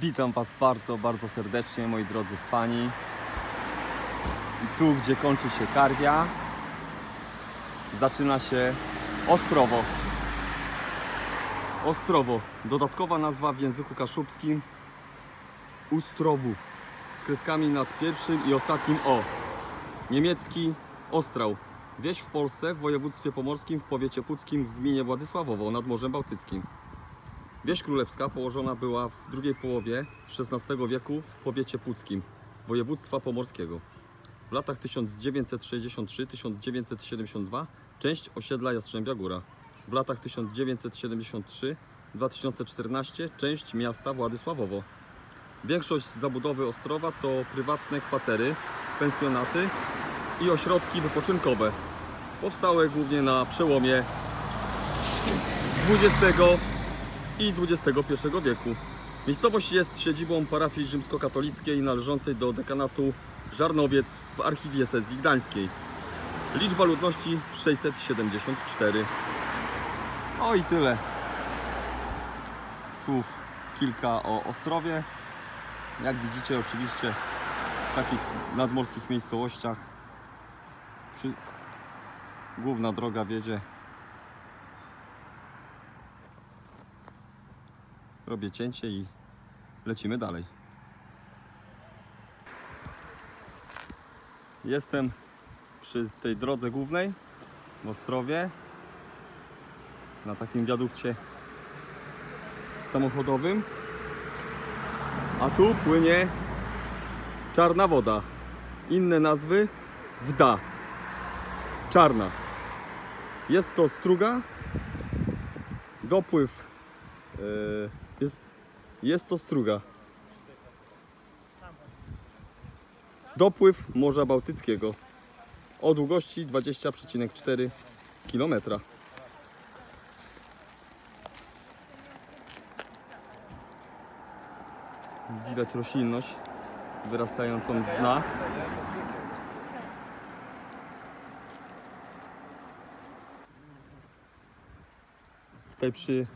Witam Was bardzo, bardzo serdecznie, moi drodzy fani. Tu, gdzie kończy się Karwia, zaczyna się Ostrowo. Ostrowo. Dodatkowa nazwa w języku kaszubskim Ustrowu. Z kreskami nad pierwszym i ostatnim O. Niemiecki Ostrał. Wieś w Polsce, w województwie pomorskim, w powiecie puckim, w gminie Władysławowo nad Morzem Bałtyckim. Wieś królewska położona była w drugiej połowie XVI wieku w powiecie puckim województwa pomorskiego. W latach 1963-1972 część osiedla Jastrzębia Góra. W latach 1973-2014 część miasta Władysławowo. Większość zabudowy Ostrowa to prywatne kwatery, pensjonaty i ośrodki wypoczynkowe. Powstałe głównie na przełomie XX i XXI wieku. Miejscowość jest siedzibą parafii rzymskokatolickiej należącej do dekanatu Żarnowiec w archidiecezji gdańskiej. Liczba ludności 674. O i tyle. Słów kilka o Ostrowie. Jak widzicie oczywiście w takich nadmorskich miejscowościach główna droga wiedzie robię cięcie i lecimy dalej. Jestem przy tej drodze głównej w Ostrowie na takim wiadukcie samochodowym. A tu płynie czarna woda. Inne nazwy? Wda. Czarna. Jest to struga dopływ Yy, jest, jest to struga. Dopływ Morza Bałtyckiego o długości 20,4 km. Widać roślinność wyrastającą z dna. Tutaj przy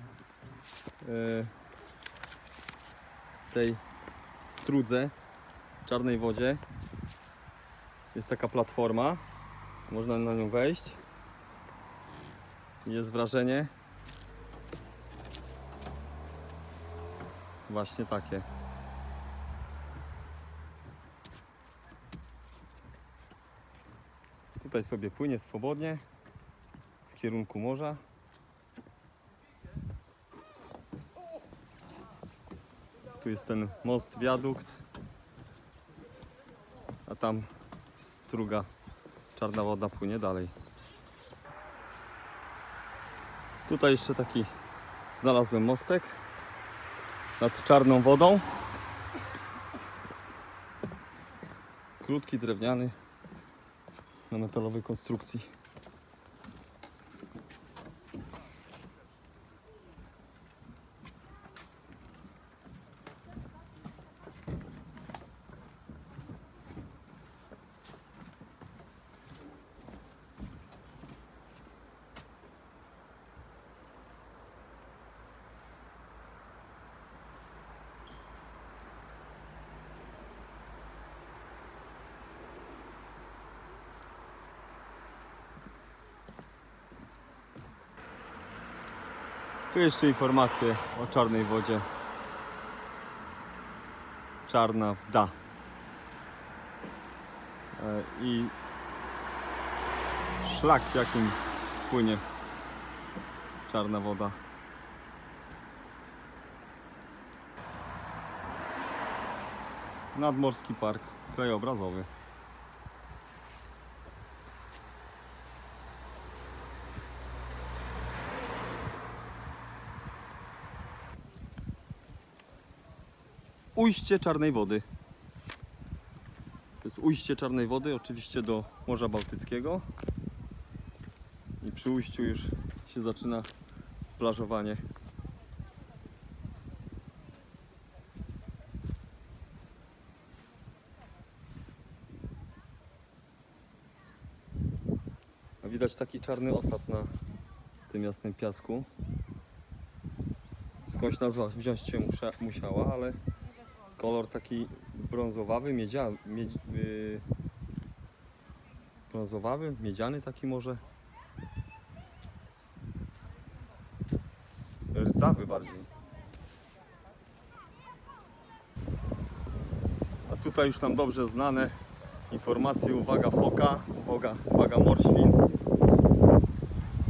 e, tej strudze, czarnej wodzie jest taka platforma. Można na nią wejść. Jest wrażenie właśnie takie. Tutaj sobie płynie swobodnie w kierunku morza. Tu jest ten most, wiadukt. A tam struga, czarna woda płynie dalej. Tutaj jeszcze taki znalazłem mostek nad czarną wodą. Krótki, drewniany, na metalowej konstrukcji. Tu jeszcze informacje o czarnej wodzie. Czarna wda. E, I szlak jakim płynie czarna woda. Nadmorski Park Krajobrazowy. Ujście czarnej wody. To jest ujście czarnej wody, oczywiście do Morza Bałtyckiego. I przy ujściu już się zaczyna plażowanie. A widać taki czarny osad na tym jasnym piasku. Skądś nazwa wziąć się musiała, ale kolor taki brązowawy, miedzia, miedzi, yy, brązowawy, miedziany taki może. Rdzawy bardziej. A tutaj już nam dobrze znane informacje, uwaga foka, uwaga, uwaga morświn.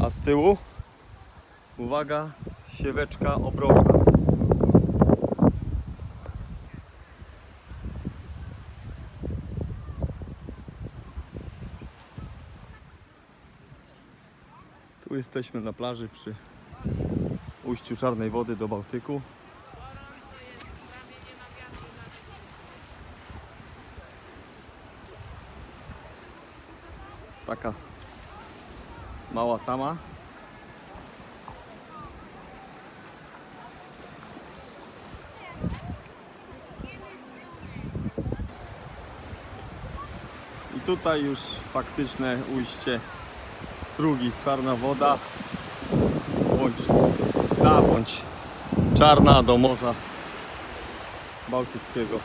A z tyłu, uwaga, sieweczka obrożna. Tu jesteśmy na plaży przy ujściu czarnej wody do Bałtyku. Taka mała tama. I tutaj już faktyczne ujście strugi, czarna woda, bądź ta, bądź czarna do Morza Bałtyckiego.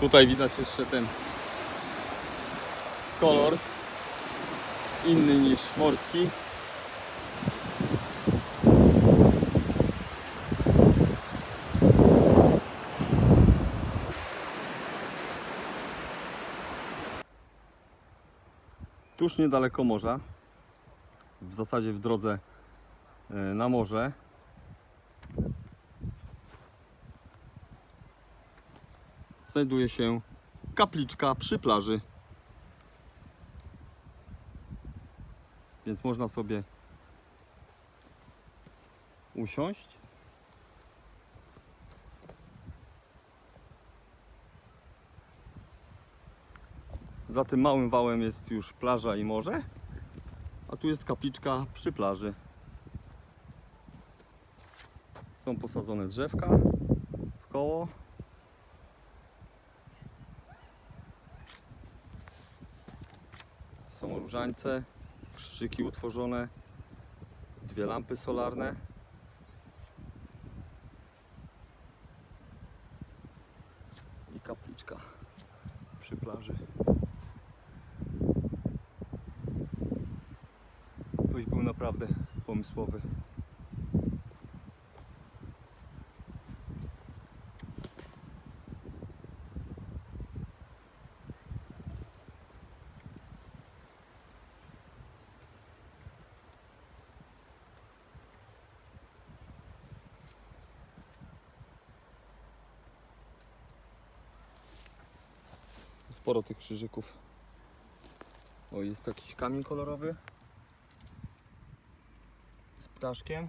Tutaj widać jeszcze ten kolor inny niż morski. Tuż niedaleko morza, w zasadzie w drodze e, na morze, znajduje się kapliczka przy plaży. Więc można sobie usiąść. Za tym małym wałem jest już plaża i morze, a tu jest kapliczka przy plaży. Są posadzone drzewka w koło. Są różańce, krzyżyki utworzone, dwie lampy solarne. I kapliczka przy plaży. Ktoś był naprawdę pomysłowy. Sporo tych krzyżyków. O, jest jakiś kamień kolorowy ptaszkiem.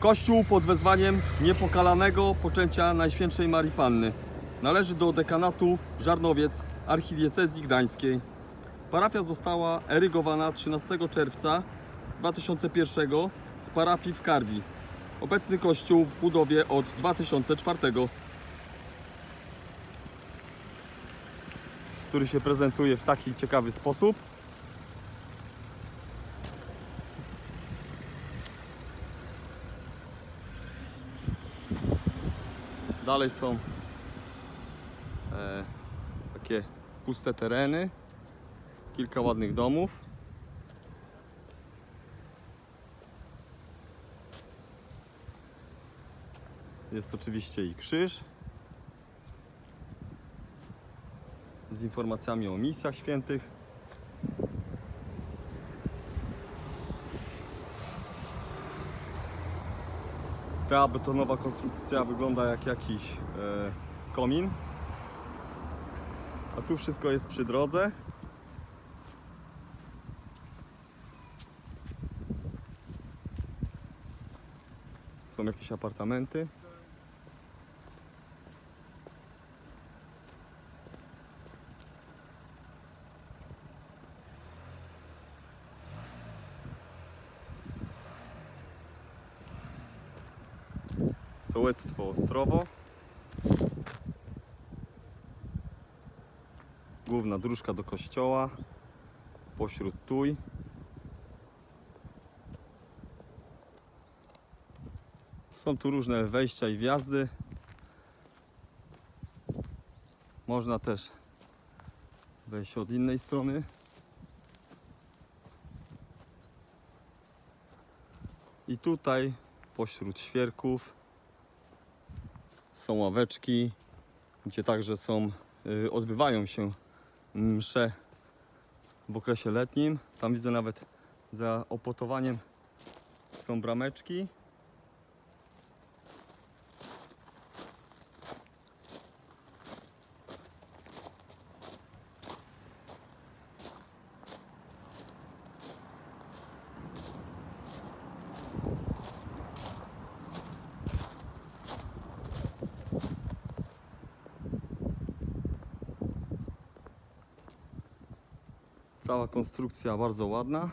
Kościół pod wezwaniem niepokalanego poczęcia Najświętszej Marii Panny. Należy do dekanatu Żarnowiec archidiecezji gdańskiej. Parafia została erygowana 13 czerwca 2001 z parafii w Karwi. Obecny kościół w budowie od 2004, który się prezentuje w taki ciekawy sposób. Dalej są e, takie puste tereny, kilka ładnych domów. Jest oczywiście i krzyż z informacjami o misjach świętych. Ta betonowa konstrukcja wygląda jak jakiś e, komin. A tu wszystko jest przy drodze. są jakieś apartamenty. Sołectwo Ostrowo. Główna dróżka do kościoła pośród tuj. Są tu różne wejścia i wjazdy. Można też wejść od innej strony. I tutaj pośród świerków są ławeczki, gdzie także są, y, odbywają się msze w okresie letnim. Tam widzę nawet za opotowaniem są brameczki. Konstrukcja bardzo ładna.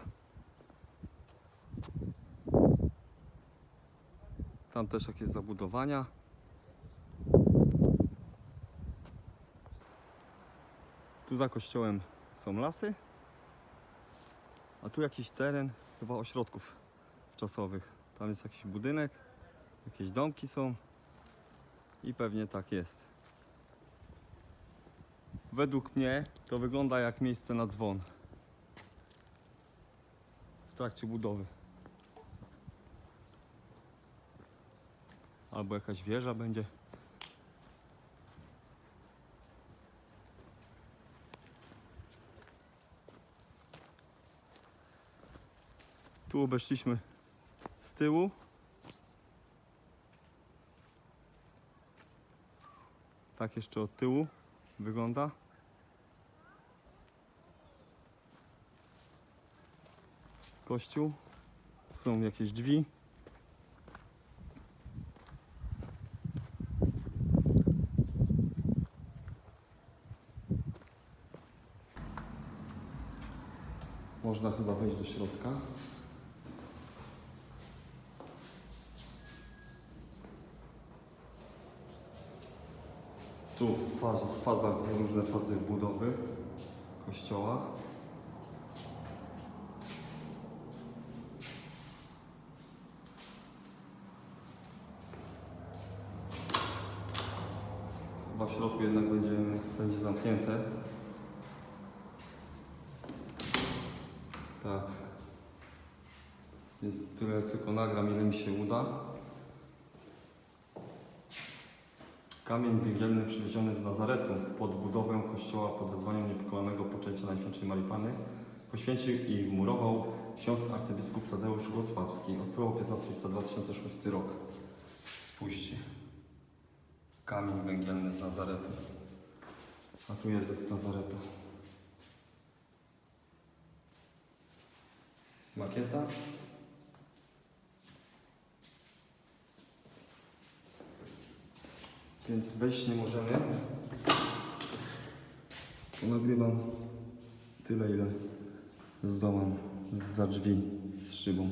Tam też jakieś zabudowania. Tu za kościołem są lasy. A tu jakiś teren chyba ośrodków czasowych. Tam jest jakiś budynek, jakieś domki są i pewnie tak jest. Według mnie to wygląda jak miejsce na dzwon trakcie budowy. Albo jakaś wieża będzie. Tu obeszliśmy z tyłu. Tak jeszcze od tyłu wygląda. Kościół. Są jakieś drzwi. Można chyba wejść do środka. Tu faza, faza różne fazy budowy kościoła. Chyba w środku jednak będzie, będzie zamknięte. Tak. Jest tyle, tylko nagram ile mi się uda. Kamień węgielny przywieziony z Nazaretu pod budowę kościoła pod wezwaniem niepokalanego poczęcia Najświętszej Marii Panny poświęcił i wmurował ksiądz arcybiskup Tadeusz Wrocławski. Ostrowo 15 lipca 2006 rok. Spójrzcie. Kamień węgielny z Nazaretu. A tu Jezus z Nazaretu. Makieta. Więc wejść nie możemy. Nagrywam tyle, ile zdołam za drzwi z szybą.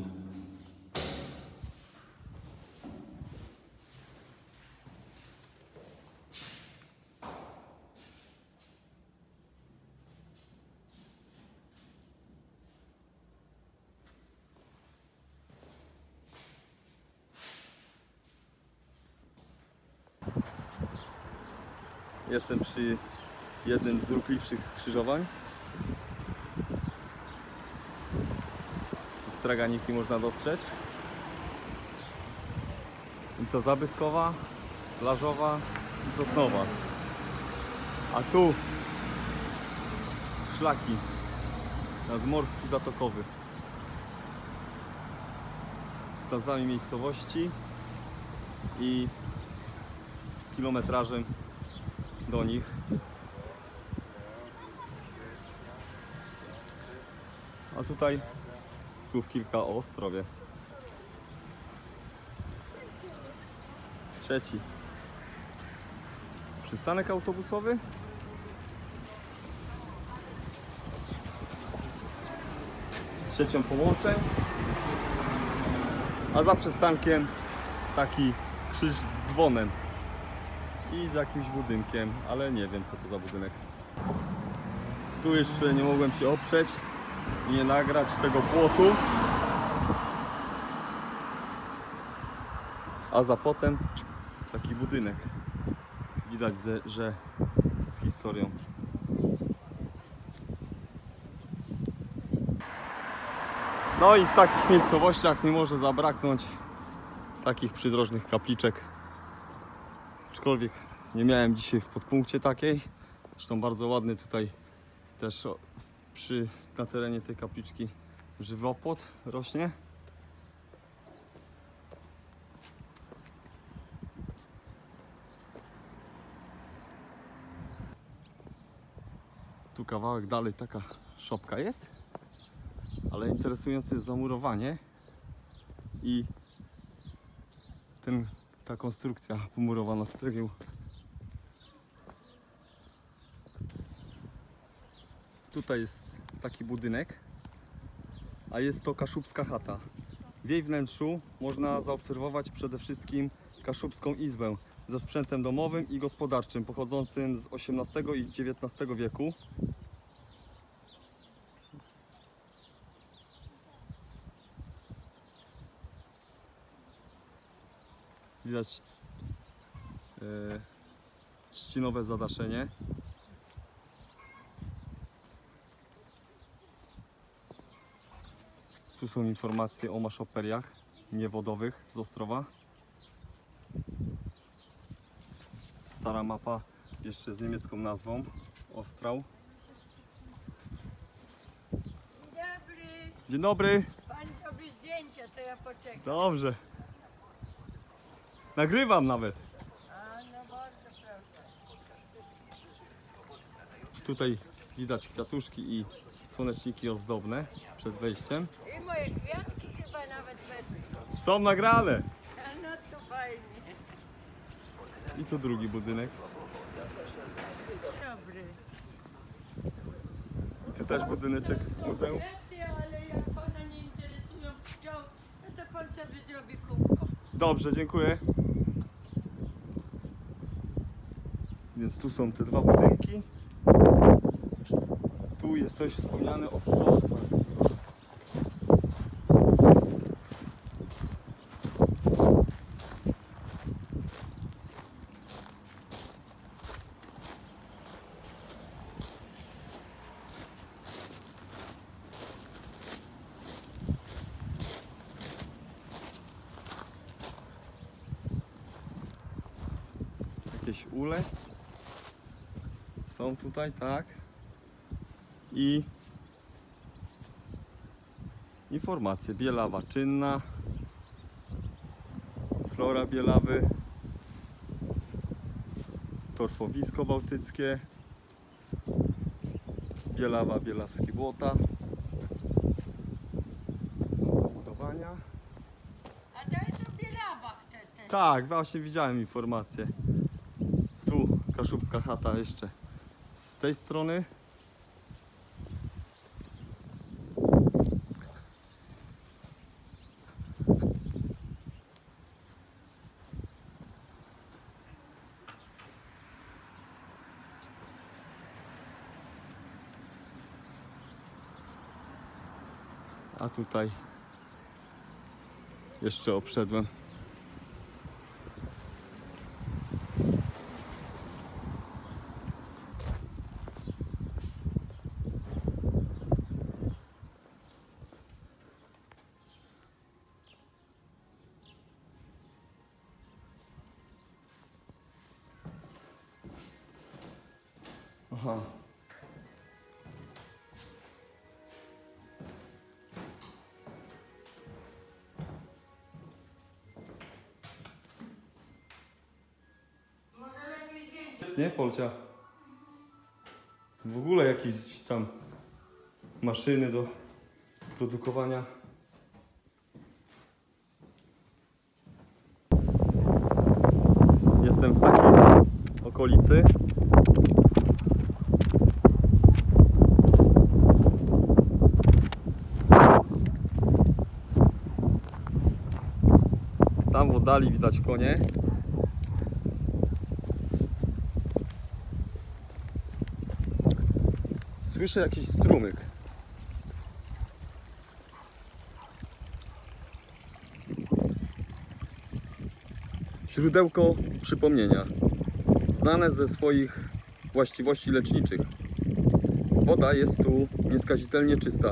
Jestem przy jednym z ruchliwszych skrzyżowań. Tu Straganiki można dostrzec. I co zabytkowa, plażowa i sosnowa. A tu szlaki nadmorski zatokowy. Z nazwami miejscowości i z kilometrażem do nich. A tutaj słów kilka o Ostrowie. Trzeci. Przystanek autobusowy. Z trzecią połączeń. A za przystankiem taki krzyż z dzwonem i z jakimś budynkiem, ale nie wiem co to za budynek. Tu jeszcze nie mogłem się oprzeć i nie nagrać tego płotu. A za potem taki budynek. Widać, że z historią. No i w takich miejscowościach nie może zabraknąć takich przydrożnych kapliczek. Aczkolwiek nie miałem dzisiaj w podpunkcie takiej. Zresztą bardzo ładny tutaj też przy, na terenie tej kapliczki żywopłot rośnie. Tu kawałek dalej taka szopka jest, ale interesujące jest zamurowanie i ten, ta konstrukcja pomurowana z cegieł. Tutaj jest taki budynek, a jest to kaszubska chata. W jej wnętrzu można zaobserwować przede wszystkim kaszubską izbę ze sprzętem domowym i gospodarczym pochodzącym z XVIII i XIX wieku. Widać e, trzcinowe zadaszenie. Tu są informacje o maszoperiach niewodowych z Ostrowa. Stara mapa jeszcze z niemiecką nazwą Ostrał. Dobry, Dzień dobry. pan robi zdjęcia, to ja poczekam. Dobrze. Nagrywam nawet. Tutaj widać kwiatuszki i słoneczniki ozdobne przed wejściem. I moje kwiatki chyba nawet będą. Są nagrane. No to fajnie. I tu drugi budynek. Dobry. I tu też budyneczek muzeum. Ale jak pana nie interesują pszczoły, no to pan sobie zrobi kółko. Dobrze, dziękuję. Więc tu są te dwa budynki. Tu jest coś wspomniane o pszczołach. Jakieś ule. Są tutaj, tak. I informacje. Bielawa czynna. Flora Bielawy. Torfowisko bałtyckie. Bielawa, Bielawskie Błota. Budowania. A to jest o Bielawach te, te. Tak, właśnie widziałem informację. Tu kaszubska chata jeszcze z tej strony. A tutaj jeszcze obszedłem Aha. Nie, Polcia? W ogóle jakieś tam maszyny do produkowania. dali widać konie. Słyszę jakiś strumyk. Źródełko przypomnienia, znane ze swoich właściwości leczniczych. Woda jest tu nieskazitelnie czysta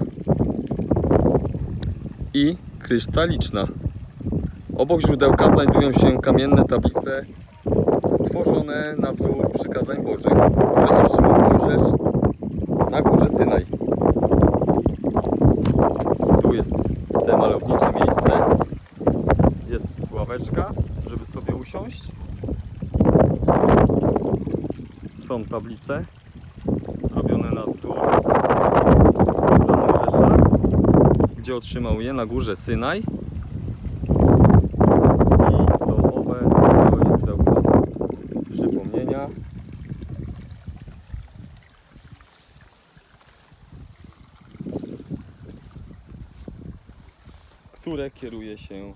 i krystaliczna. Obok źródełka znajdują się kamienne tablice stworzone na wzór przykazań Bożych, które otrzymał Mojżesz na górze Synaj. Tu jest te malownicze miejsce. Jest ławeczka, żeby sobie usiąść. Są tablice zrobione na wzór dla Mojżesza, gdzie otrzymał je na górze Synaj. I to owe całe źródełko przypomnienia. Które kieruje się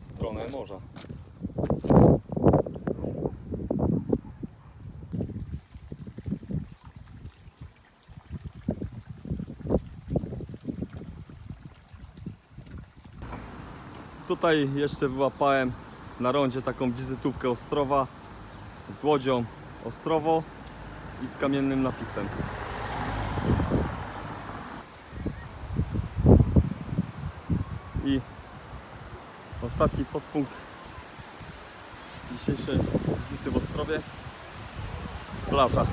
w stronę morza. Tutaj jeszcze wyłapałem na rondzie taką wizytówkę Ostrowa z łodzią Ostrowo i z kamiennym napisem. I ostatni podpunkt dzisiejszej wizyty w Ostrowie plaża.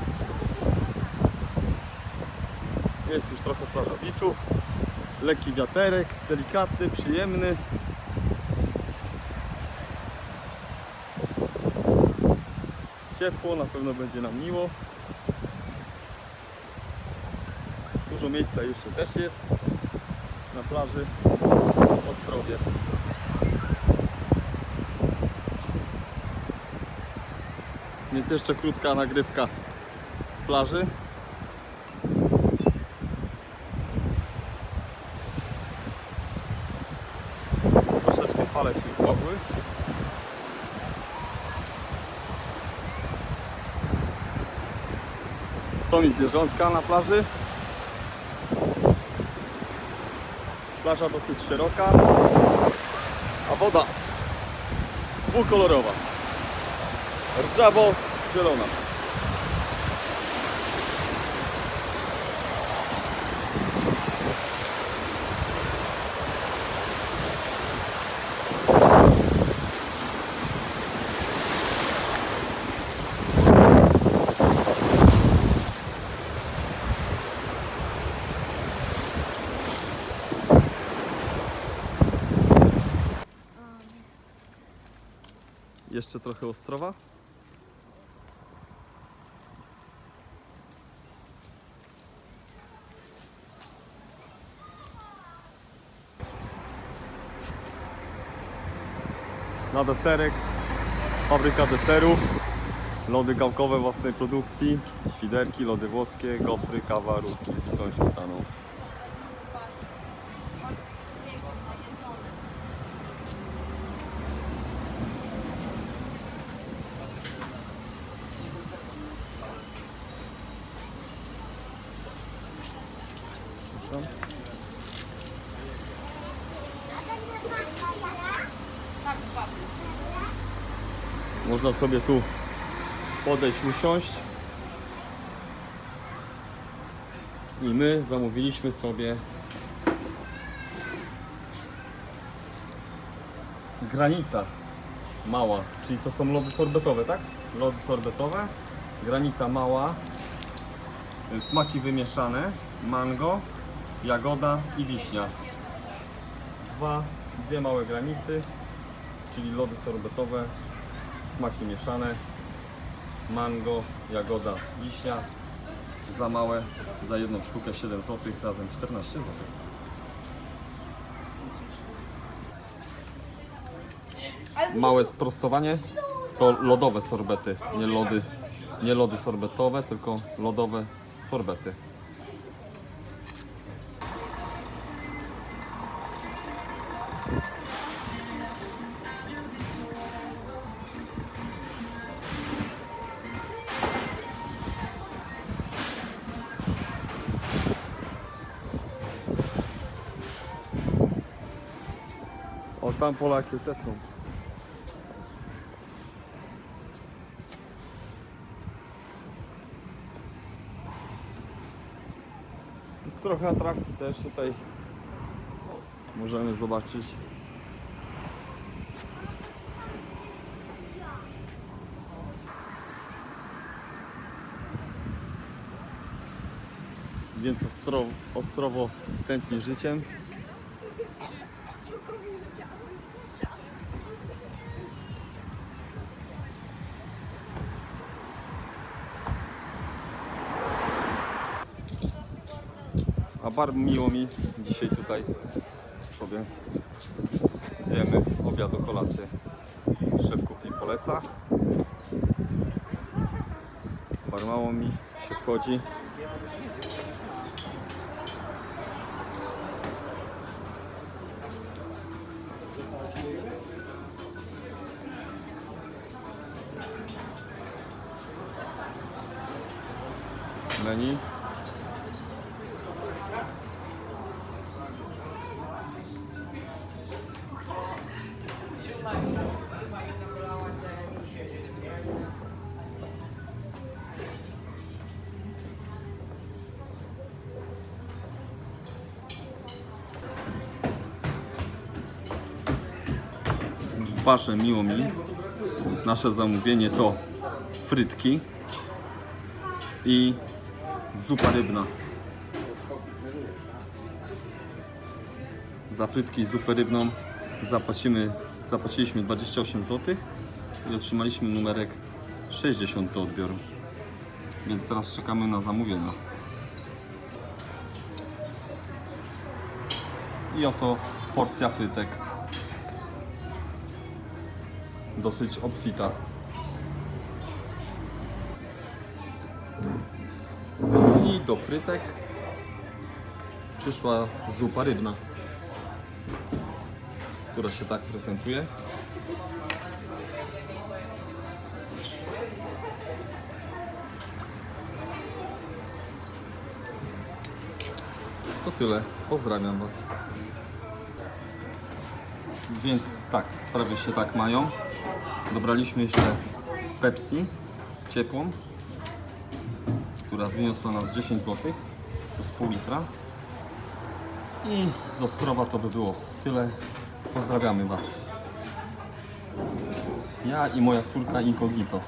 Jest już trochę plaża biczów. Lekki wiaterek, delikatny, przyjemny. Ciepło, na pewno będzie nam miło. Dużo miejsca jeszcze też jest na plaży w Ostrowie. Więc jeszcze krótka nagrywka z plaży. Troszeczkę fale się wpławły. Są i zwierzątka na plaży. Plaża dosyć szeroka, a woda dwukolorowa. Rdzawo-zielona. Jeszcze trochę Ostrowa. Deserek fabryka deserów, lody gałkowe własnej produkcji, świderki, lody włoskie, gofry, kawa, różki z tą śmietaną. Można sobie tu podejść, usiąść. I my zamówiliśmy sobie granita mała, czyli to są lody sorbetowe, tak? Lody sorbetowe, granita mała, y, smaki wymieszane, mango, jagoda i wiśnia. Dwa, dwie małe granity, czyli lody sorbetowe, smaki mieszane, mango, jagoda, wiśnia, za małe, za jedną sztukę 7 zł, razem 14 zł. Małe sprostowanie to lodowe sorbety, nie lody, nie lody sorbetowe, tylko lodowe sorbety. Tam też są. Jest trochę atrakcji też tutaj. Możemy zobaczyć. Więc ostro, Ostrowo tętni życiem. Bardzo miło mi dzisiaj tutaj sobie zjemy obiadu, kolację. Szef kuchni poleca. Bardzo mało mi się wchodzi. Menu. Wasze miło mi. Nasze zamówienie to frytki i zupa rybna. Za frytki i zupę rybną zapłacimy, zapłaciliśmy 28 zł i otrzymaliśmy numerek 60 do odbioru. Więc teraz czekamy na zamówienia. I oto porcja frytek. Dosyć obfita. I do frytek przyszła zupa rybna, która się tak prezentuje. To tyle. Pozdrawiam Was. Więc tak, sprawy się tak mają. Dobraliśmy jeszcze Pepsi ciepłą, która wyniosła nas 10 zł. To jest pół litra. I z Ostrowa to by było tyle. Pozdrawiamy Was. Ja i moja córka Incognito.